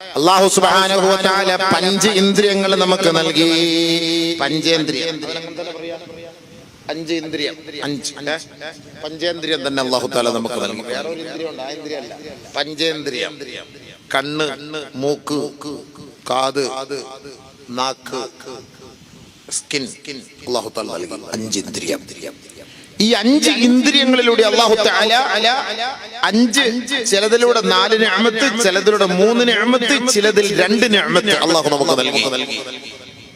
അള്ളാഹു സുബാനുഭവത്താല പഞ്ച് ഇന്ദ്രിയങ്ങൾ നമുക്ക് നൽകി. പഞ്ചേന്ദ്രിയം അഞ്ച് ഇന്ദ്രിയം. അഞ്ച്. പഞ്ചേന്ദ്രിയം തന്നെ അള്ളാഹു താല നമുക്ക് നൽകി. പഞ്ചേന്ദ്രിയം കണ്ണ് മൂക്ക് കാത് നാക്ക് സ്കിൻ. അള്ളാഹു താല നൽകി. അഞ്ച് ഇന്ദ്രിയം. ഈ അഞ്ച് ഇന്ദ്രിയങ്ങളിലൂടെ അള്ളാഹു താല അഞ്ച് ചിലതിലൂടെ നാലിന് അമത്ത് ചിലതിലൂടെ മൂന്നിന് അമത്ത് ചിലതിൽ രണ്ടിന് അമത്ത് അള്ളാഹു നമുക്ക് നൽകി.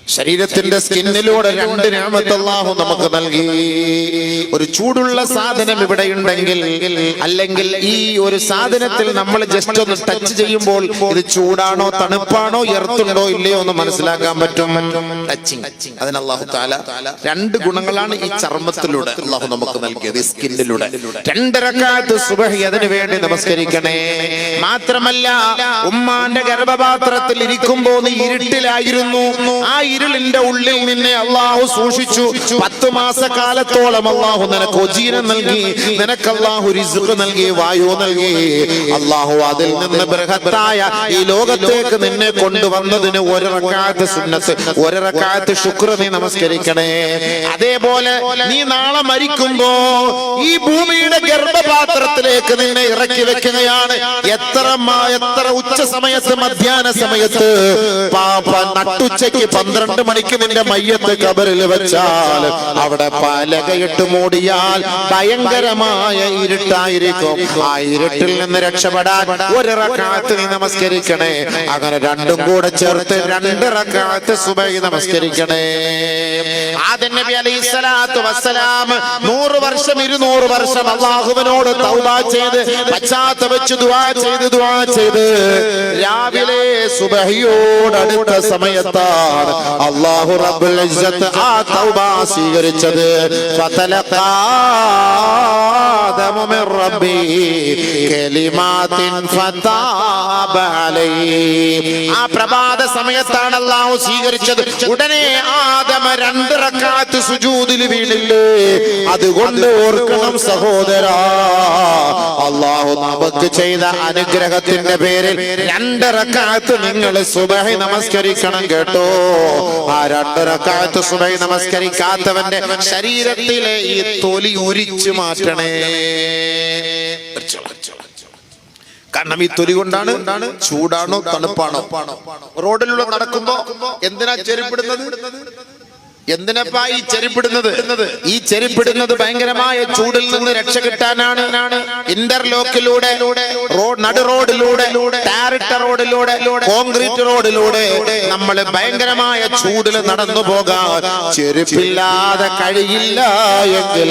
ശരീരത്തിന്റെ സ്കിന്നിലൂടെ രണ്ട് ഞാമത്ത് അള്ളാഹു നമുക്ക് നൽകി. ഒരു ചൂടുള്ള സാധനം ഇവിടെ ഉണ്ടെങ്കിൽ അല്ലെങ്കിൽ ഈ ഒരു സാധനത്തിൽ നമ്മൾ ജസ്റ്റ് ഒന്ന് ടച്ച് ചെയ്യുമ്പോൾ ഇത് ചൂടാണോ തണുപ്പാണോ എർത്തുണ്ടോ ഇല്ലയോ എന്ന് മനസ്സിലാക്കാൻ പറ്റും. ടച്ചിങ് അതിന് അള്ളാഹു താല രണ്ട് ഗുണങ്ങളാണ് ഈ ചർമ്മത്തിലൂടെ അള്ളാഹു നമുക്ക് നൽകിയത്. ഈ സ്കിന്നിലൂടെ. രണ്ടരക്കാലത്ത് സുബഹി അതിനു വേണ്ടി നമസ്കരിക്കണേ. മാത്രമല്ല ഉമ്മാന്റെ ഗർഭപാത്രത്തിൽ ഇരിക്കുമ്പോ ഇരുട്ടിലായിരുന്നു. ആ ഇരുളിന്റെ ഉള്ളിൽ നിന്നെ അള്ളാഹു സൂക്ഷിച്ചു. പത്ത് മാസക്കാലത്തോളം അള്ളാഹു നിനക്ക് ഉജീനം നൽകി നിനക്ക് അള്ളാഹു റിസുഖ് നൽകി വായു നൽകി. അള്ളാഹു അതിൽ നിന്ന് ബൃഹത്തായ ഈ ലോകത്തേക്ക് നിന്നെ കൊണ്ടുവന്നതിന് ഒരക്കാലത്ത് സുന്നത്ത് ഒരക്കാലത്ത് ശുക്ര നീ നമസ്കരിക്കണേ. അതേപോലെ നീ നാളെ മരിക്കുമ്പോ ഈ ഭൂമിയുടെ ഗർഭപാത്രത്തിലേക്ക് നിന്നെ ഇറക്കി വെക്കുകയാണ്. എത്ര എത്ര ഉച്ച സമയത്ത് മധ്യാന സമയത്ത്? നട്ടുച്ചയ്ക്ക് പന്ത്രണ്ട് മണിക്ക് നിന്റെ മയ്യത്ത് കബറിൽ വെച്ചാൽ അവിടെ പലകയിട്ട് മൂടിയാൽ ഭയങ്കരമായ ഇരുട്ടായിരിക്കും. ആ ഇരുട്ടിൽ നിന്ന് രക്ഷപ്പെടാൻ ഒരിറക്കാലത്ത് നീ നമസ്കരിക്കണേ. അങ്ങനെ രണ്ടും കൂടെ ചേർത്ത് രണ്ട് റക്കാലത്ത് സുബൈ നമസ്കരിക്കണേ. നബി നൂറ് വർഷം ഇരുന്നൂറ് വർഷം അള്ളാഹുവിനോട് തൗബ ചെയ്ത് പശ്ചാത്തപിച്ച് ദുആ ചെയ്ത് ദുആ ചെയ്ത് രാവിലെ സുബഹിയോടടുത്ത സമയത്താണ് അള്ളാഹു റബ്ബുൽ ഇസ്സത്ത് ആ തൗബ സ്വീകരിച്ചത് ഫതലഖാ മിർ റബ്ബി കലിമാതിൻ ഫതാബ അലൈ ആ പ്രഭാത സമയത്താണ് അള്ളാഹു സ്വീകരിച്ചത്. ഉടനെ ആദമ രണ്ട് റക്കാത്ത് സുജൂദിൽ വീണില്ലേ? അതുകൊണ്ട് ഓർക്കണം സഹോദര അള്ളാഹു നമുക്ക് ചെയ്ത അനുഗ്രഹത്തിന്റെ പേരിൽ രണ്ട് റക്കാത്ത് നിങ്ങൾ സുബഹി നമസ്കരിക്കണം കേട്ടോ. ആ രണ്ടൊരക്കാലത്ത് സുബൈ നമസ്കരിക്കാത്തവന്റെ ശരീരത്തിലെ ഈ തൊലി ഉരിച്ചു മാറ്റണേ. കാരണം ഈ തൊലി കൊണ്ടാണ് ചൂടാണോ തണുപ്പാണോ? റോഡിലൂടെ നടക്കുമ്പോ എന്തിനാ ചെരുപ്പിടുന്നത് എന്തിനപ്പാ ഈ ചെരുപ്പിടുന്നത്? ഈ ചെരുപ്പിടുന്നത് ഭയങ്കരമായ ചൂടിൽ നിന്ന് രക്ഷ കിട്ടാനാണ്. ഇന്റർലോക്കിലൂടെ റോഡ് നടു റോഡിലൂടെ ടാറിട്ട റോഡിലൂടെ കോൺക്രീറ്റ് റോഡിലൂടെ നമ്മൾ ഭയങ്കരമായ ചൂടിൽ നടന്നു പോകാൻ ചെരുപ്പില്ലാതെ കഴിയില്ല എങ്കിൽ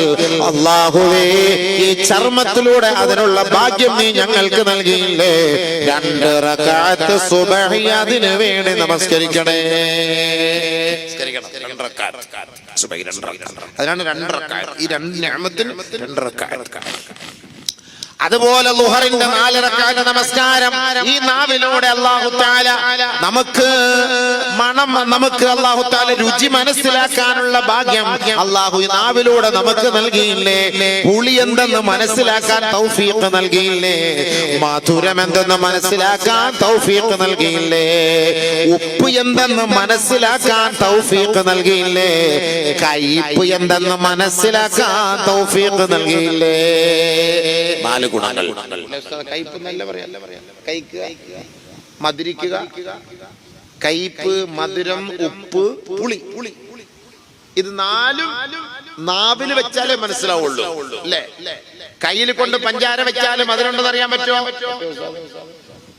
അള്ളാഹുവേ ഈ ചർമ്മത്തിലൂടെ അതിനുള്ള ഭാഗ്യം നീ ഞങ്ങൾക്ക് നൽകിയില്ലേ. രണ്ട് റക്കാത്ത് സുബഹി അതിനു വേണ്ടി നമസ്കരിക്കണേ. അതിനാണ് രണ്ടറക്കാർ ഈ രണ്ട് ഞാമത്തിന് രണ്ടറക്കാർ അതുപോലെ ലുഹറിന്റെ നാലിറക്കാല നമസ്കാരം ഈ നാവിലൂടെ അള്ളാഹു താല നമുക്ക് മണം നമുക്ക് അള്ളാഹു താല രുചി മനസ്സിലാക്കാനുള്ള ഭാഗ്യം അള്ളാഹു ഈ നാവിലൂടെ നമുക്ക് നൽകിയില്ലേ? പുളി എന്തെന്ന് മനസ്സിലാക്കാൻ തൗഫീഖ് നൽകിയില്ലേ? മധുരം എന്തെന്ന് മനസ്സിലാക്കാൻ തൗഫീഖ് നൽകിയില്ലേ? ഉപ്പ് എന്തെന്ന് മനസ്സിലാക്കാൻ തൗഫീഖ് നൽകിയില്ലേ? കയ്പ് എന്തെന്ന് മനസ്സിലാക്കാൻ തൗഫീഖ് നൽകിയില്ലേ? നാല് ഗുണങ്ങൾ. കഴിക്കുക മധുരിക്കുക. കയ്പ് മധുരം ഉപ്പ് പുളി. പുളി ഇത് നാലും നാവിൽ വെച്ചാലേ മനസ്സിലാവുള്ളൂ. അല്ലേ? കയ്യിൽ കൊണ്ട് പഞ്ചാര വെച്ചാലും മധുരമുണ്ടെന്ന് അറിയാൻ പറ്റുമോ?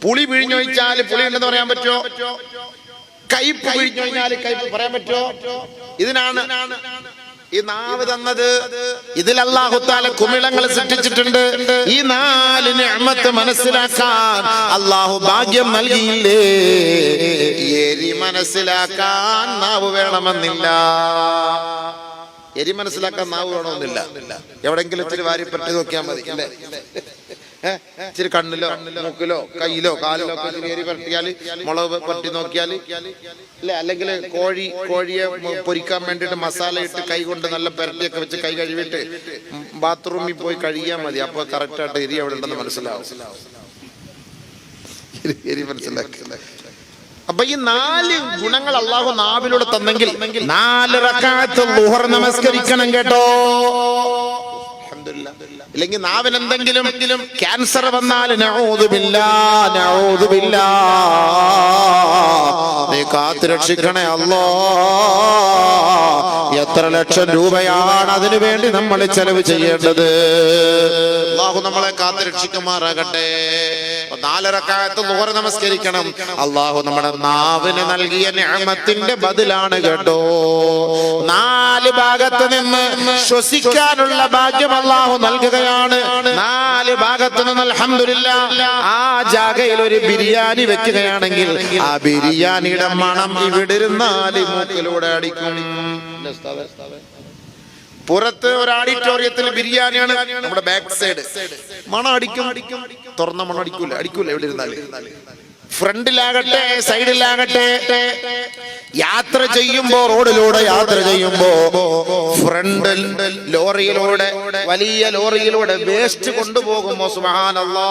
പുളി പിഴിഞ്ഞൊഴിച്ചാൽ പുളി ഉണ്ടെന്ന് പറയാൻ പറ്റുമോ? കയ്പ് പിഴിഞ്ഞൊഴിഞ്ഞാൽ കയ്പ് പറയാൻ പറ്റുമോ? ഇതിനാണ് ഈ നാവ് തന്നത് ഇതിൽ അള്ളാഹുത്താല കുമിളങ്ങൾ സൃഷ്ടിച്ചിട്ടുണ്ട്. ഈ നാല് നിഅമത്ത് മനസ്സിലാക്കാൻ അള്ളാഹു ഭാഗ്യം നൽകിയില്ലേ? എരി മനസ്സിലാക്കാൻ നാവ് വേണമെന്നില്ല. എരി മനസ്സിലാക്കാൻ നാവ് വേണമെന്നില്ല. എവിടെങ്കിലും ഇത്തിരി വാരി പറ്റി നോക്കിയാൽ മതി അല്ലേ? ഇച്ചിരി കണ്ണിലോ മൂക്കിലോ കയ്യിലോ കാലിലോ ഒക്കെ ഇച്ചിരി മുളക് പറ്റി നോക്കിയാൽ. അല്ലെ അല്ലെങ്കിൽ കോഴി കോഴിയെ പൊരിക്കാൻ വേണ്ടിയിട്ട് മസാല ഇട്ട് കൈ കൊണ്ട് നല്ല പെരട്ടിയൊക്കെ വെച്ച് കൈ കഴുകിയിട്ട് ബാത്റൂമിൽ പോയി കഴുകിയാൽ മതി. അപ്പൊ കറക്റ്റ് ആയിട്ട് എരി അവിടെ ഉണ്ടെന്ന് മനസ്സിലാവും. എരി മനസ്സിലാക്കി. അപ്പൊ ഈ നാല് ഗുണങ്ങൾ അള്ളാഹു നാവിലൂടെ തന്നെങ്കിൽ നാല് റക്കാത്ത് നമസ്കരിക്കണം കേട്ടോ. അൽഹംദുലില്ലാ. ഇല്ലെങ്കിൽ നാവിന് എന്തെങ്കിലും ക്യാൻസർ വന്നാൽ. നീ കാത്തു രക്ഷിക്കണേ അല്ലോ. എത്ര ലക്ഷം രൂപയാണ് അതിനു വേണ്ടി നമ്മൾ ചെലവ് ചെയ്യേണ്ടത്? നമ്മളെ കാത്തു രക്ഷിക്കുമാറാകട്ടെ. അപ്പൊ നാലരക്കാലത്ത് നൂറ് നമസ്കരിക്കണം. അള്ളാഹു നമ്മുടെ നാവിന് നൽകിയ നിഅമത്തിന്റെ ബദലാണ് കേട്ടോ. നാല് ഭാഗത്ത് നിന്ന് ശ്വസിക്കാനുള്ള ഭാഗ്യം അള്ളാഹു നൽകുകയാണ്. നാല് ഭാഗത്ത് നിന്ന് അലഹമില്ല ആ ജാഗയിൽ ഒരു ബിരിയാണി വെക്കുകയാണെങ്കിൽ ആ ബിരിയാണിയുടെ മണം ഇവിടെ ഇരുന്നാൽ മൂക്കിലൂടെ അടിക്കും. പുറത്ത് ഒരു ഓഡിറ്റോറിയത്തിൽ ബിരിയാണിയാണ് നമ്മുടെ ബാക്ക് സൈഡ് മണം അടിക്കും അടിക്കും. തുറന്ന മണം അടിക്കൂല അടിക്കൂല എവിടെ ഇരുന്നാൽ. ഫ്രണ്ടിലാകട്ടെ സൈഡിലാകട്ടെ. യാത്ര ചെയ്യുമ്പോ റോഡിലൂടെ യാത്ര ചെയ്യുമ്പോ ഫ്രണ്ട് ലോറിയിലൂടെ വലിയ ലോറിയിലൂടെ വേസ്റ്റ് കൊണ്ടുപോകുമ്പോ സുഹാനല്ലോ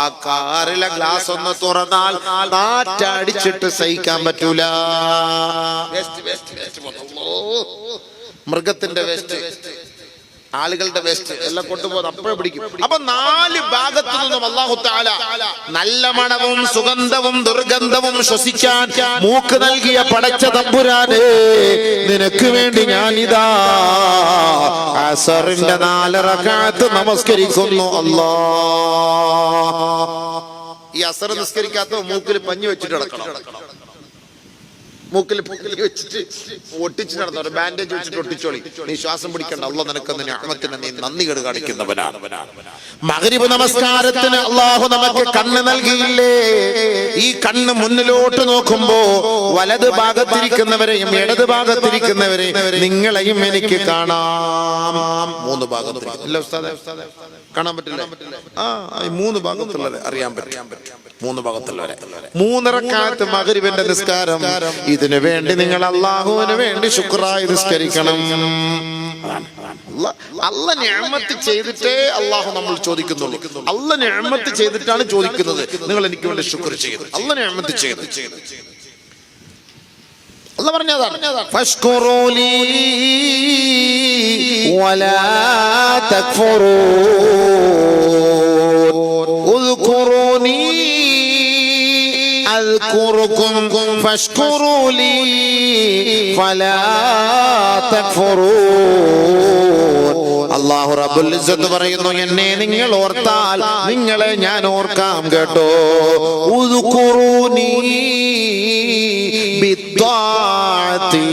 ആ കാറിലെ ഗ്ലാസ് ഒന്ന് തുറന്നാൽ നാറ്റടിച്ചിട്ട് സഹിക്കാൻ പറ്റൂല. വേസ്റ്റ് വേസ്റ്റ് വേസ്റ്റ് മൃഗത്തിന്റെ വേസ്റ്റ് ആളുകളുടെ വേസ്റ്റ് എല്ലാം കൊണ്ടുപോകുന്നത് അപ്പോഴേ പിടിക്കും. അപ്പൊ നാല് ഭാഗത്തു നിന്നും അള്ളാഹു താല നല്ല മണവും സുഗന്ധവും ദുർഗന്ധവും ശ്വസിക്കാൻ മൂക്ക് നൽകിയ പടച്ച തമ്പുരാന് നിനക്ക് വേണ്ടി ഞാനിതാ അസറിന്റെ നാലറക്കാത്ത് നമസ്കരിക്കുന്നു. അല്ലാ. ഈ അസർ നിസ്കരിക്കാത്ത മൂക്കിൽ പഞ്ഞു വെച്ചിട്ട് നടക്കണം. മൂക്കിൽ പൂക്കിൽ വെച്ചിട്ട് ഒട്ടിച്ച് നടന്ന ബാൻഡേജ് വെച്ചിട്ട് ഒട്ടിച്ചോളി. നീ ശ്വാസം പിടിക്കണ്ട അള്ള നിനക്കെന്ന് ഞാമത്തിന് നീ നന്ദി കേട് കാണിക്കുന്നവനാണ് മകരിബ് നമസ്കാരത്തിന് അള്ളാഹു നമുക്ക് കണ്ണ് നൽകിയില്ലേ? ഈ കണ്ണ് മുന്നിലോട്ട് നോക്കുമ്പോ വലത് ഭാഗത്തിരിക്കുന്നവരെയും ഇടത് ഭാഗത്തിരിക്കുന്നവരെയും നിങ്ങളെയും എനിക്ക് കാണാം. മൂന്ന് ഭാഗത്ത് ഇല്ല ഉസ്താദേ? കാണാൻ പറ്റില്ല. ആ മൂന്ന് ഭാഗത്തുള്ളത് അറിയാൻ പറ്റും. മൂന്ന് ഭാഗത്തുള്ളവരെ. മൂന്നരക്കാലത്ത് മകരിവന്റെ നിസ്കാരം. ഇതിനു വേണ്ടി നിങ്ങൾ അള്ളാഹുവിന് വേണ്ടി ശുക്രായി നിസ്കരിക്കണം. അല്ല- അല്ല ഞാമത്ത് ചെയ്തിട്ടേ അള്ളാഹു നമ്മൾ ചോദിക്കുന്നുള്ളൂ അല്ല ഞാമത്ത് ചെയ്തിട്ടാണ് ചോദിക്കുന്നത്. നിങ്ങൾ എനിക്ക് വേണ്ടി ശുക്ർ ചെയ്തു. അല്ല ഞാമത്ത് ചെയ്ത്. അല്ല പറഞ്ഞതാണ്. أذكركم فاشكروا لي فلا تكفرون അള്ളാഹു റബ്ബുൽ ഇസ്സത്ത് പറയുന്നു എന്നെ നിങ്ങൾ ഓർത്താൽ നിങ്ങളെ ഞാൻ ഓർക്കാം കേട്ടോ ഉദ്കുറൂനി ബിത്വാഅത്തി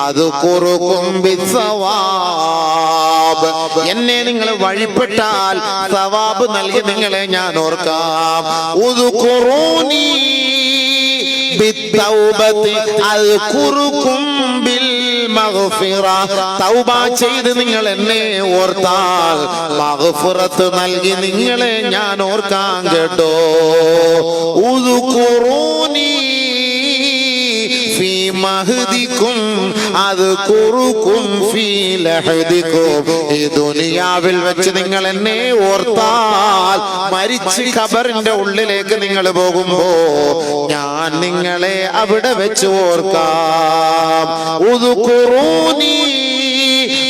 അദ്കുറുകും ബിസ്സവാബ് എന്നെ നിങ്ങൾ വഴിപ്പെട്ടാൽ സവാബ് നൽകി നിങ്ങളെ ഞാൻ ഓർക്കാം ഉദ്കുറൂനി തൗബ ചെയ്ത് നിങ്ങൾ എന്നെ ഓർത്താൽ മഗ്ഫിറത്ത് നൽകി നിങ്ങളെ ഞാൻ ഓർക്കാൻ കേട്ടോ. ഫീ മഹദിക്കും അത് കുറുക്കും ഈ ദുനിയാവിൽ വെച്ച് നിങ്ങൾ എന്നെ ഓർത്താൽ മരിച്ച് ഖബറിന്റെ ഉള്ളിലേക്ക് നിങ്ങൾ പോകുമ്പോ ഞാൻ നിങ്ങളെ അവിടെ വെച്ച് ഓർക്കാം. ഉദ്കുറൂനി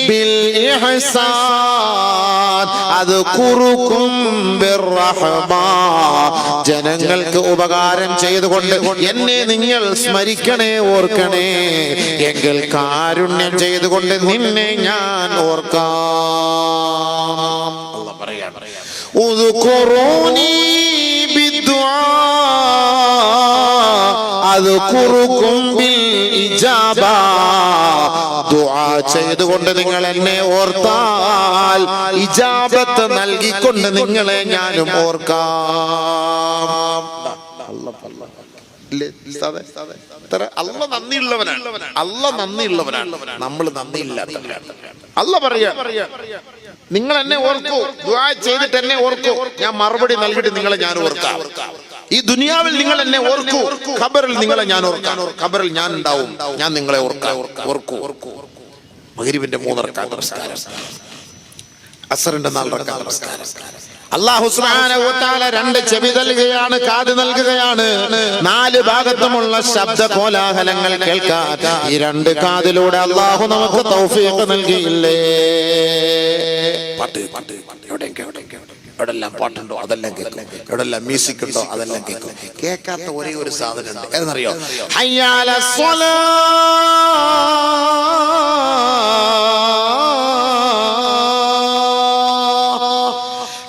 ബിൽ ഇഹ്സാൻ. അത് കുറുക്കും ജനങ്ങൾക്ക് ഉപകാരം ചെയ്തുകൊണ്ട് എന്നെ നിങ്ങൾ സ്മരിക്കണേ ഓർക്കണേ. എങ്കിൽ കാരുണ്യം ചെയ്തുകൊണ്ട് നിന്നെ ഞാൻ ഓർക്കാം. പറയാ. പറയാ. ചെയ്തുകൊണ്ട് നിങ്ങൾ എന്നെ ഓർത്താൽ ഇജാബത്ത് നൽകിക്കൊണ്ട് നിങ്ങളെ ഞാനും ഓർക്കാം. അല്ല നന്ദിയുള്ളവനാണ്. അല്ല നന്ദിയുള്ളവനാണ്. നമ്മൾ നന്ദിയില്ലാത്തവരാണ്. അല്ല പറയാ നിങ്ങൾ എന്നെ ഓർക്കൂ. ചെയ്തിട്ട് എന്നെ ഓർക്കൂ. ഞാൻ മറുപടി നൽകിയിട്ട് നിങ്ങളെ ഞാൻ ഓർക്കാം. ഈ ദുനിയാവിൽ നിങ്ങൾ എന്നെ ഓർക്കൂ. ഖബറിൽ നിങ്ങളെ ഞാൻ ഓർക്കാം. ഖബറിൽ ഞാൻ ഉണ്ടാവും. ഞാൻ നിങ്ങളെ ഓർക്കാം. ഓർക്കൂ. ഓർക്കൂ മകരിവിന്റെ മൂന്നറക്കാൻ നമസ്കാരം അസറിന്റെ നാല് റക്അത്ത് നമസ്കാരം അള്ളാഹു സുബ്ഹാനഹു വ തആല രണ്ട് ചെവി നൽകുകയാണ് കാത് നൽകുകയാണ്. നാല് ഭാഗത്തുമുള്ള ശബ്ദ കോലാഹലങ്ങൾ കേൾക്കാൻ ഈ രണ്ട് കാതിലൂടെ അള്ളാഹു നമുക്ക് തൗഫീഖ് നൽകിയില്ലേ? പാട്ട് പാട്ട് എവിടെയൊക്കെ എവിടെയൊക്കെ എവിടെല്ലാം പാട്ടുണ്ടോ അതെല്ലാം കേൾക്കും എവിടെല്ലാം മ്യൂസിക് ഉണ്ടോ അതെല്ലാം കേൾക്കും കേൾക്കാത്ത ഒരേ ഒരു സാധനം ഉണ്ട് ഏതെന്നറിയോ ഹയ്യാല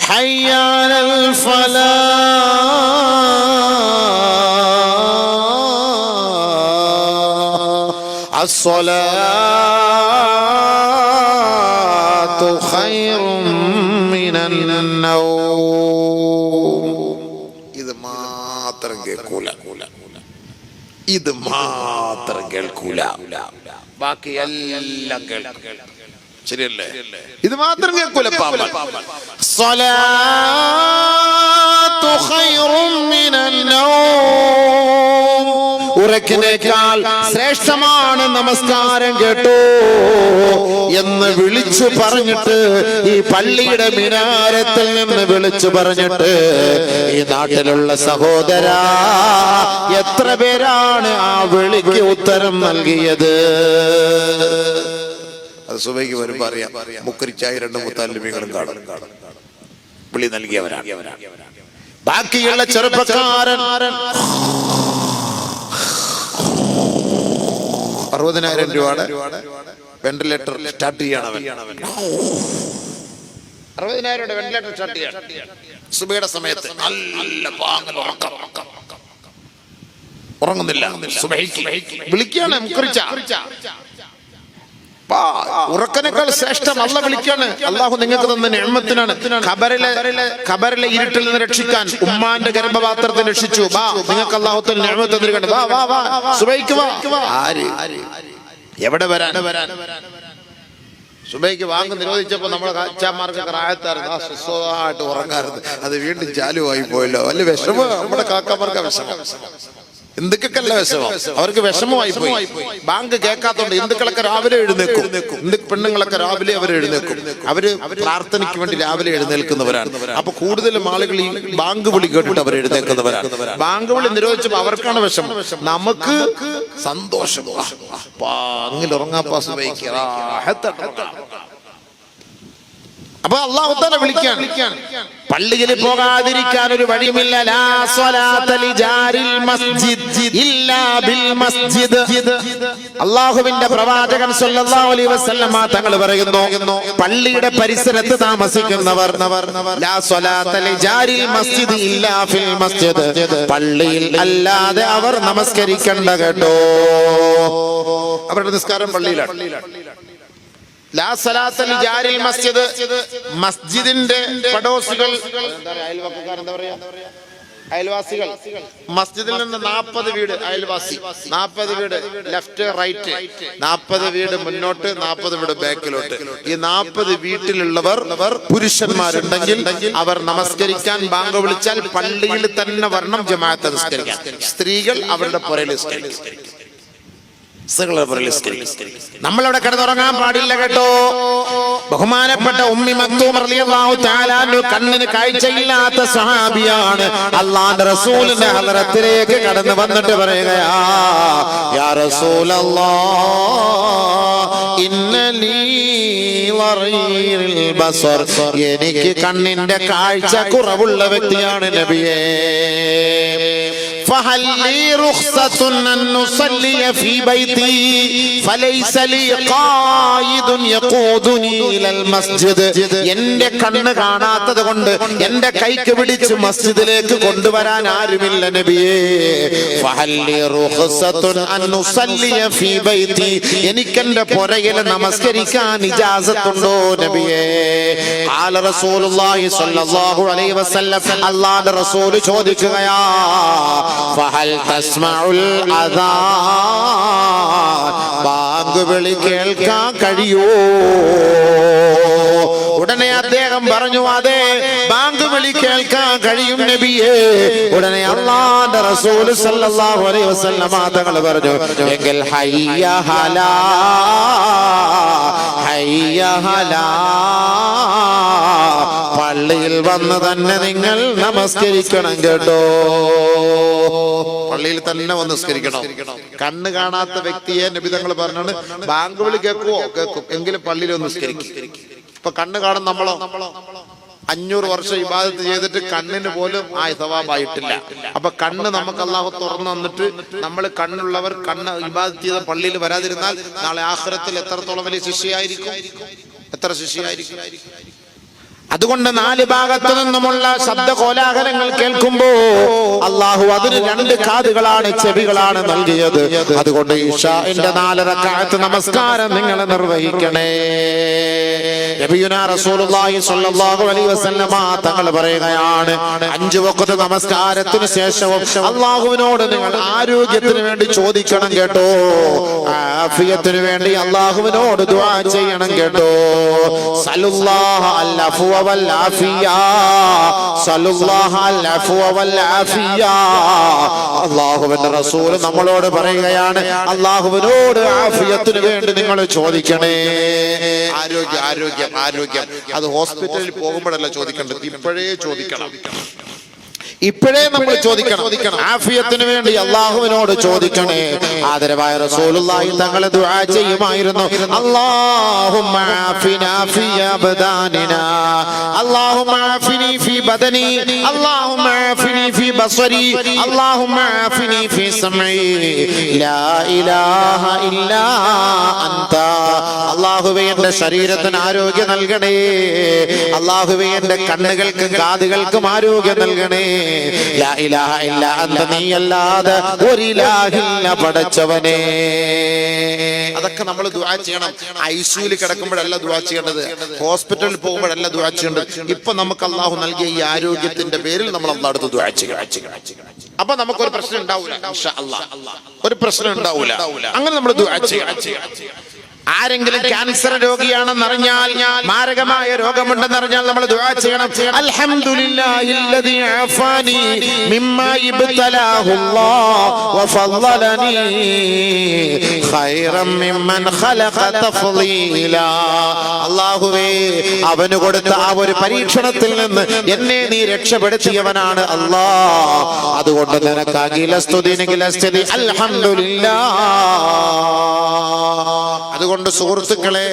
حي على ഇത് മാത്രം കേൾക്കൂല. ബാക്കി എല്ലാം കേൾക്കും. ശരിയല്ലേ? ഇത് മാത്രം കേൾക്കൂല പാമ്പൻ സ്വലാത്തു ഖൈറും ഉറക്കിനേക്കാൾ ശ്രേഷ്ഠമാണ് നമസ്കാരം കേട്ടോ എന്ന് വിളിച്ചു പറഞ്ഞിട്ട് ഈ പള്ളിയുടെ മിനാരത്തിൽ നിന്ന് വിളിച്ചു പറഞ്ഞിട്ട് ഈ നാട്ടിലുള്ള സഹോദര എത്ര പേരാണ് ആ വിളിക്ക് ഉത്തരം നൽകിയത്? അത് സുബൈക്ക് വരുമ്പോ അറിയാം മുക്കരിച്ചായി രണ്ട് മുത്താലിമികളും കാണും. വിളി നൽകിയവരാണ്. ബാക്കിയുള്ള ചെറുപ്പക്കാരൻ അറുപതിനായിരം രൂപയുടെ വെന്റിലേറ്റർ സ്റ്റാർട്ട് ചെയ്യണം അവൻ. അറുപതിനായിരം രൂപയുടെ വെന്റിലേറ്റർ സ്റ്റാർട്ട് ചെയ്യണം. സുബയുടെ സമയത്ത് നല്ല പാങ്ങൽ ഉറക്കം. ഉറങ്ങുന്നില്ല. വിളിക്കുകയാണ് ഉറക്കനേക്കാൾ ശ്രേഷ്ഠം അല്ല വിളിക്കാണ്. അള്ളാഹു നിങ്ങൾക്ക് തന്ന നിയമത്തിനാണ്. ഖബറിലെ ഖബറിലെ ഇരുട്ടിൽ നിന്ന് രക്ഷിക്കാൻ ഉമ്മാന്റെ ഗർഭപാത്രത്തെ രക്ഷിച്ചു. വാ നിങ്ങൾക്ക് അള്ളാഹുത്തിൽ നിയമത്ത് തന്നിരിക്കണം വാ വാ വാ സുബൈക്ക് വാ. ആര്? എവിടെ വരാൻ? സുബൈക്ക് വാങ്ങ് നിരോധിച്ചപ്പോ നമ്മളെ കാച്ചാമാർക്ക് പ്രായത്തായിരുന്നു ആ സുസ്വതമായിട്ട് ഉറങ്ങാറുണ്ട് അത് വീണ്ടും ചാലുവായി പോയല്ലോ. വലിയ വിഷമം. നമ്മുടെ കാക്കമാർക്ക് വിഷമം. ഹിന്ദുക്കല്ല വിഷമം? അവർക്ക് വിഷമമായി പോയി. ബാങ്ക് കേൾക്കാത്തോണ്ട് ഹിന്ദുക്കളൊക്കെ രാവിലെ എഴുന്നേക്കും ഹിന്ദു പെണ്ണുങ്ങളൊക്കെ രാവിലെ അവർ എഴുന്നേക്കും അവർ പ്രാർത്ഥനയ്ക്ക് വേണ്ടി രാവിലെ എഴുന്നേൽക്കുന്നവരാണ്. അപ്പൊ കൂടുതലും ആളുകൾ ഈ ബാങ്ക് വിളി കേട്ടിട്ട് അവർ എഴുന്നേൽക്കുന്നവരാണ്. ബാങ്ക് വിളി നിരോധിച്ചപ്പോ അവർക്കാണ് വിഷമം. നമുക്ക് സന്തോഷം. ബാങ്കിൽ ഉറങ്ങാപ്പാസ് അപ്പൊ അള്ളാഹു തന്നെ വിളിക്കാൻ പള്ളിയിൽ പോകാതിരിക്കാൻ ഒരു വഴിയുമില്ല. അള്ളാഹുവിന്റെ പ്രവാചകൻ അലൈഹി വസല്ലമ തങ്ങൾ പറയുന്നു പള്ളിയുടെ പരിസരത്ത് താമസിക്കുന്നവർ പള്ളിയിൽ അല്ലാതെ അവർ നമസ്കരിക്കണ്ട കേട്ടോ. അവരുടെ നിസ്കാരം പള്ളിയിലാണ്. മസ്ജിദ് മസ്ജിദിന്റെ പടോസുകൾ. അയൽവാസികൾ. മസ്ജിദിൽ നിന്ന് നാൽപ്പത് വീട് അയൽവാസി. നാൽപ്പത് വീട് ലെഫ്റ്റ് റൈറ്റ്. നാൽപ്പത് വീട് മുന്നോട്ട് നാൽപ്പത് വീട് ബാക്കിലോട്ട്. ഈ നാൽപ്പത് വീട്ടിലുള്ളവർ പുരുഷന്മാരുണ്ടെങ്കിൽ അവർ നമസ്കരിക്കാൻ ബാങ്ക് വിളിച്ചാൽ പള്ളിയിൽ തന്നെ വരണം ജമാഅത്ത് നമസ്കരിക്കാൻ സ്ത്രീകൾ അവരുടെ പുറയിൽ നിസ്കരിക്കും. നമ്മളവിടെ കിടന്നുറങ്ങാൻ പാടില്ല കേട്ടോ. ബഹുമാനപ്പെട്ട ഉമ്മി മക്തൂം റളിയല്ലാഹു തആല കണ്ണിന് കാഴ്ചയില്ലാത്ത സഹാബിയാണ് അള്ളാന്റെ റസൂലിന്റെ ഹലറത്തിലേക്ക് കടന്നു വന്നിട്ട് പറയുകയാ യാ റസൂലല്ലാഹ് ഇന്നലീ ബസർ. എനിക്ക് കണ്ണിന്റെ കാഴ്ച കുറവുള്ള വ്യക്തിയാണ് നബിയേ. فهل لي رخصة أن نصلي في بيتي فليس لي قائد يقودني إلى المسجد എന്റെ കണ്ണ് കാണാത്തത് കൊണ്ട് എന്റെ കൈക്ക് പിടിച്ച് മസ്ജിദിലേക്ക് കൊണ്ടുവരാൻ ആരുമില്ല നബിയേ فهل لي رخصة أن نصلي في بيتي എനിക്കെന്റെ പുറകിൽ നമസ്കരിക്കാൻ ഇജാസത്തുണ്ടോ നബിയേ قال رسول الله صلى الله عليه وسلم അള്ളാഹുവിന്റെ റസൂൽ ചോദിക്കുകയാ ഫഹൽ തസ്മഉൽ അദാൻ ബാങ്ക് വിളി കേൾക്കാൻ കഴിയോ? ഉടനെ അദ്ദേഹം പറഞ്ഞു അതെ ബാങ്ക് വിളി കേൾക്കാൻ കഴിയും നബിയേ. ഉടനെ അള്ളാന്റെ റസൂൽ സല്ലല്ലാഹു അലൈഹി വസല്ലമ തങ്ങൾ പറഞ്ഞു എങ്കിൽ ഹയ്യ ഹല ഹയ്യ ഹല. പള്ളിയിൽ വന്ന് തന്നെ നിങ്ങൾ നമസ്കരിക്കണം കേട്ടോ. പള്ളിയിൽ തന്നെ വന്ന് നിസ്കരിക്കണം. കണ്ണ് കാണാത്ത വ്യക്തിയെ നബിതങ്ങൾ പറഞ്ഞാണ് ബാങ്ക് വിളി കേൾക്കുവോ? കേൾക്കും. എങ്കിലും പള്ളിയിൽ ഒന്ന് നിസ്കരിക്കും. ഇപ്പൊ കണ്ണ് കാണും നമ്മളോ? അഞ്ഞൂറ് വർഷം ഇബാദത്ത് ചെയ്തിട്ട് കണ്ണിന് പോലും ആ സവാബായിട്ടില്ല. അപ്പൊ കണ്ണ് നമുക്ക് അള്ളാഹു തുറന്നു തന്നിട്ട് നമ്മൾ കണ്ണുള്ളവർ കണ്ണ് ഇബാദത്ത് ചെയ്ത പള്ളിയിൽ വരാതിരുന്നാൽ നാളെ ആഖിറത്തിൽ എത്രത്തോളം വലിയ ശിഷ്യയായിരിക്കും എത്ര ശിഷ്യയായിരിക്കും അതുകൊണ്ട് നാല് ഭാഗത്തു നിന്നുമുള്ള ശബ്ദ കോലാഹലങ്ങൾ കേൾക്കുമ്പോ അള്ളാഹു അതിന് രണ്ട് കാതുകളാണ് ചെവികളാണ് നൽകിയത്. അതുകൊണ്ട് ഇഷാന്റെ നാലര കാലത്ത് നമസ്കാരം നിങ്ങൾ നിർവഹിക്കണേ. തങ്ങൾ പറയുകയാണ് അഞ്ചു വക്കത്ത് നമസ്കാരത്തിന് ശേഷവും അള്ളാഹുവിനോട് നിങ്ങൾ ആരോഗ്യത്തിന് വേണ്ടി ചോദിക്കണം കേട്ടോ. ആഫിയത്തിന് വേണ്ടി അള്ളാഹുവിനോട് ചെയ്യണം കേട്ടോ. സലുല്ലാഹ അൽ ആഫിയ സലുല്ലാഹ അൽ അഫ്വ വൽ ആഫിയ അള്ളാഹുവിന്റെ റസൂൽ നമ്മളോട് പറയുകയാണ് അള്ളാഹുവിനോട് ആഫിയത്തിന് വേണ്ടി നിങ്ങൾ ചോദിക്കണേ. ആരോഗ്യം ആരോഗ്യം ആരോഗ്യം. അത് ഹോസ്പിറ്റലിൽ പോകുമ്പോഴല്ല ചോദിക്കേണ്ടത്? ഇപ്പോഴേ ചോദിക്കണം. ഇപ്പോഴേ നമ്മൾ ചോദിക്കണം. ആഫിയത്തിന് വേണ്ടി അള്ളാഹുവിനോട് ചോദിക്കണേ. ആദരവായ റസൂലുള്ളാഹി തങ്ങളെ ദുആ ചെയ്യുമായിരുന്നു. അല്ലാഹുമ്മ ആഫിനാ ഫീ അബ്ദാനിനാ. അല്ലാഹുമ്മ ആഫിനി ഫീ ബദനി. അല്ലാഹുമ്മ ആഫിനി ഫീ ബസരി അല്ലാഹുമ്മ ആഫിനി ഫീ സമഈ ലാ ഇലാഹ ഇല്ലാ അൻത അല്ലാഹുവേ എന്റെ ശരീരത്തിന് ആരോഗ്യം നൽകണേ. അല്ലാഹുവേ എന്റെ കണ്ണുകൾക്കും കാതുകൾക്കും ആരോഗ്യം നൽകണേ. ഒരിലാഹില്ല പടച്ചവനെ അതൊക്കെ നമ്മൾ ദുആ ചെയ്യണം. ഐസിയുയിൽ കിടക്കുമ്പോഴല്ല ദുവാ ചെയ്യേണ്ടത്. ഹോസ്പിറ്റലിൽ പോകുമ്പോഴല്ല ദുവാ ചെയ്യേണ്ടത്. ഇപ്പൊ നമുക്ക് അള്ളാഹു നൽകിയ ഈ ആരോഗ്യത്തിന്റെ പേരിൽ നമ്മൾ അന്നടുത്ത് ദുആ ചെയ്യണം. അപ്പൊ നമുക്കൊരു പ്രശ്നം ഉണ്ടാവൂല. ഇൻഷാ അല്ലാഹ്. ഒരു പ്രശ്നം ഉണ്ടാവൂല. അങ്ങനെ നമ്മൾ ആരെങ്കിലും ക്യാൻസർ രോഗിയാണെന്ന് അറിഞ്ഞാൽ മാരകമായ രോഗമുണ്ടെന്ന് അറിഞ്ഞാൽ നമ്മൾ ദുആ ചെയ്യണം. അൽഹംദുലില്ലാഹില്ലദീ ആഫാനി മിമ്മാ ഇബ്തലാഹു അല്ലാഹ് വഫളലനി ഖൈറൻ മിമ്മൻ ഖലഖ തഫ്ലീല. അല്ലാഹുവേ അവന് കൊടുത്ത ആ ഒരു പരീക്ഷണത്തിൽ നിന്ന് എന്നെ നീ രക്ഷപ്പെടുത്തിയവനാണ് അല്ലാ അതുകൊണ്ട് നിനക്ക് അഖില സ്തുതി അൽഹംദുലില്ലാ അതുകൊണ്ട് സുഹൃത്തുക്കളെ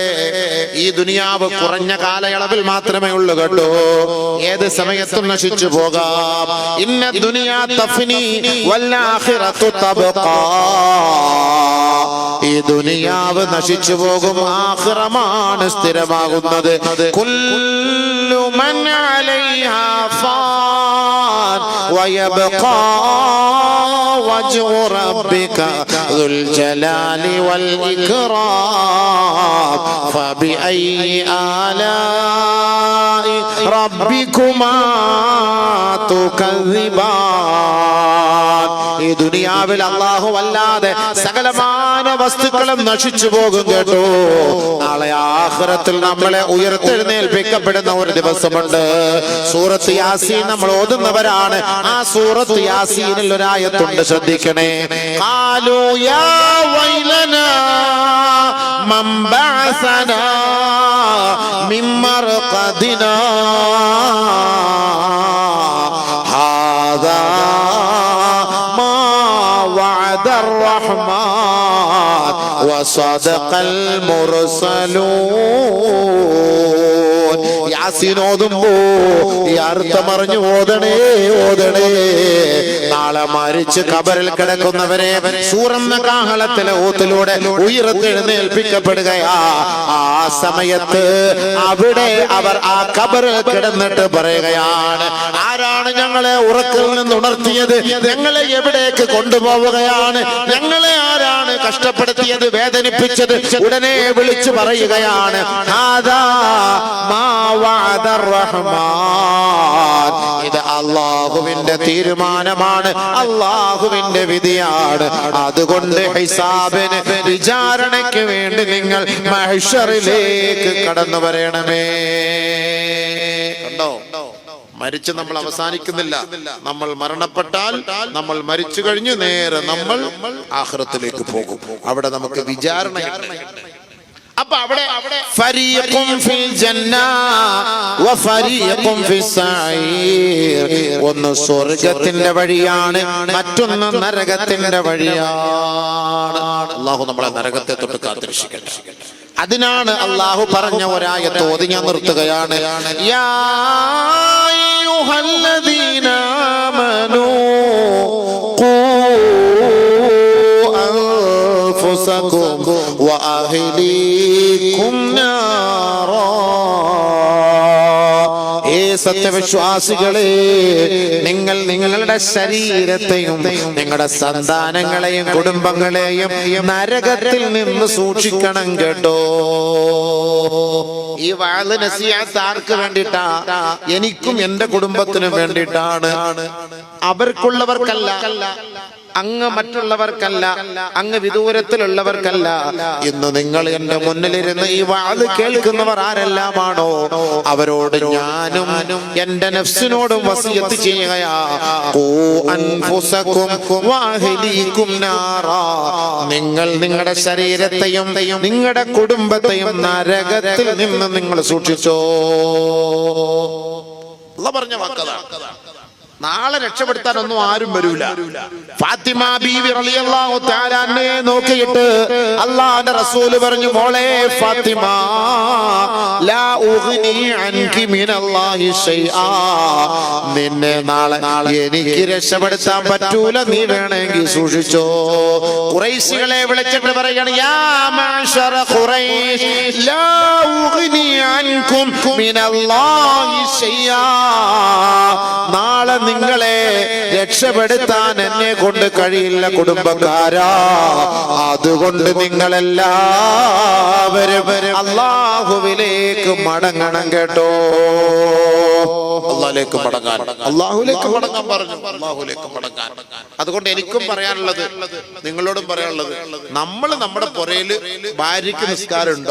ഈ ദുനിയാവ് കുറഞ്ഞ കാലയളവിൽ മാത്രമേ ഉള്ളൂ കേട്ടോ. ഏത് സമയത്തും നശിച്ചു പോകാം. ഇന്ന ദുനിയാ തഫ്നി തബഖാ. ഈ ദുനിയാവ് നശിച്ചു പോകും ആഖിറമാണ് സ്ഥിരമാകുന്നത്. കുല്ലു മൻ അലൈഹാ ഫാൻ വയബ്ഖാ. وجه ربك ذو الجلال والإكرام. فبأي آلاء ربكما ഈ ദുനിയാവിൽ അള്ളാഹു അല്ലാതെ സകലമാന വസ്തുക്കളും നശിച്ചു പോകും കേട്ടോ. നാളെ ആഹ്റത്തിൽ നമ്മളെ ഉയർത്തെഴുന്നേൽപ്പിക്കപ്പെടുന്ന ഒരു ദിവസമുണ്ട്. സൂറത്ത് യാസീൻ നമ്മൾ ഓതുന്നവരാണ്. ആ സൂറത്ത് യാസീനിൽ ഒരായത്തുണ്ട് ശ്രദ്ധിക്കണേ. ആലോയാ യാ വൈലനാ وصدق المرسلون യാസീൻ ഓതുമ്പോ ഈ അർത്ഥമറിഞ്ഞു ഓതണേ ഓതണേ നാളെ മരിച്ച് കബറിൽ കിടക്കുന്നവരെ സൂറന്ന കാഹളത്തിലെ ഓത്തിലൂടെ ഉയർത്തെഴുന്നേൽപ്പിക്കപ്പെടുകയാ ആ സമയത്ത് അവിടെ അവർ ആ കബറിൽ കിടന്നിട്ട് പറയുകയാണ് ആരാണ് ഞങ്ങളെ ഉറക്കിൽ നിന്ന് ഉണർത്തിയത് ഞങ്ങളെ എവിടേക്ക് കൊണ്ടുപോവുകയാണ് ഞങ്ങളെ ആരാണ് കഷ്ടപ്പെടുത്തിയത് വേദനിപ്പിച്ചത് ഉടനെ വിളിച്ചു പറയുകയാണ്. ഇത് അള്ളാഹുവിന്റെ തീരുമാനമാണ് അള്ളാഹുവിന്റെ വിധിയാണ്. അതുകൊണ്ട് ഹിസാബിന് വിചാരണയ്ക്ക് വേണ്ടി നിങ്ങൾ മഹിഷറിലേക്ക് കടന്നു വരണമേ. മരിച്ച് നമ്മൾ അവസാനിക്കുന്നില്ല. നമ്മൾ മരണപ്പെട്ടാൽ നമ്മൾ മരിച്ചു കഴിഞ്ഞു നേരെ നമ്മൾ ആഹ്റത്തിലേക്ക് പോകും. അവിടെ നമുക്ക് വിചാരണ അപ്പൊ അവിടെ ഒന്ന് സ്വർഗത്തിന്റെ വഴിയാണ് മറ്റൊന്ന് നരകത്തിന്റെ വഴിയാണ്. അള്ളാഹു നമ്മളെ നരകത്തെ തൊട്ട് കാത്തിരക്ഷിക്കട്ടെ. അതിനാണ് അള്ളാഹു പറഞ്ഞ ഒരായത്ത് ഓതി ഞാൻ നിർത്തുകയാണ്. യാ സത്യവിശ്വാസികളെ നിങ്ങൾ നിങ്ങളുടെ ശരീരത്തെയും നിങ്ങളുടെ സന്താനങ്ങളെയും കുടുംബങ്ങളെയും നരകത്തിൽ നിന്ന് സൂക്ഷിക്കണം കേട്ടോ. ഈ വാൾ നസിയാത്ത് ആർക്ക് വേണ്ടിട്ടാ? എനിക്കും എന്റെ കുടുംബത്തിനും വേണ്ടിട്ടാണ്. അവർക്കുള്ളവർക്കല്ല. അങ്ങ് മറ്റുള്ളവർക്കല്ല അങ്ങ് വിദൂരത്തിലുള്ളവർക്കല്ല. ഇന്ന് നിങ്ങൾ എന്റെ മുന്നിലിരുന്ന് ഈ വാത് കേൾക്കുന്നവർ ആരെല്ലാമാണോ? അവരോട് ഞാനും എന്റെ നഫ്സിനോടും വസിയത്ത് ചെയ്യുകയാ. ഖൂ അൻഫുസകും വഅഹ്ലീകും നാറാ. നിങ്ങൾ നിങ്ങളുടെ ശരീരത്തെയും നിങ്ങളുടെ കുടുംബത്തെയും നരകത്തിൽ നിന്ന് നിങ്ങൾ സൂക്ഷിച്ചോ. പറഞ്ഞ വാക്കതാണ് നാളെ രക്ഷപ്പെടുത്താൻ ഒന്നും ആരും വരൂല. ഫാത്തിമ ബീവി റളിയല്ലാഹു തആല അന്നയെ നോക്കിയിട്ട് അല്ലാഹുവിന്റെ റസൂൽ പറഞ്ഞു മോളെ ഫാത്തിമ ലാ ഉഗ്നി അൻകി മിനല്ലാഹി ശൈആ നിന്നെ നാളെ എനിക്ക് രക്ഷപ്പെടുത്താൻ പറ്റൂല നീ വേണമെങ്കിൽ സൂക്ഷിച്ചോ. ഖുറൈശികളെ വിളിച്ചിട്ട് പറയാണ് യാ മാശറ ഖുറൈശ് ലാ ഉഗ്നി അൻകും മിനല്ലാഹി ശൈആ നാളെ നിങ്ങളെ രക്ഷപ്പെടുത്താൻ എന്നെ കൊണ്ട് കഴിയില്ല കുടുംബക്കാരാ. അതുകൊണ്ട് നിങ്ങളെല്ലാവരും അള്ളാഹുവിലേക്ക് മടങ്ങണം കേട്ടോ. അള്ളാഹിലേക്ക് മടങ്ങാൻ. അള്ളാഹുലേക്ക് മടങ്ങാൻ പറഞ്ഞു. അള്ളാഹുലേക്ക് മടങ്ങാൻ. അതുകൊണ്ട് എനിക്കും പറയാനുള്ളത് നിങ്ങളോടും പറയാനുള്ളത് നമ്മൾ നമ്മുടെ പുറയിൽ ഭാര്യയ്ക്ക് നിസ്കാരം ഉണ്ടോ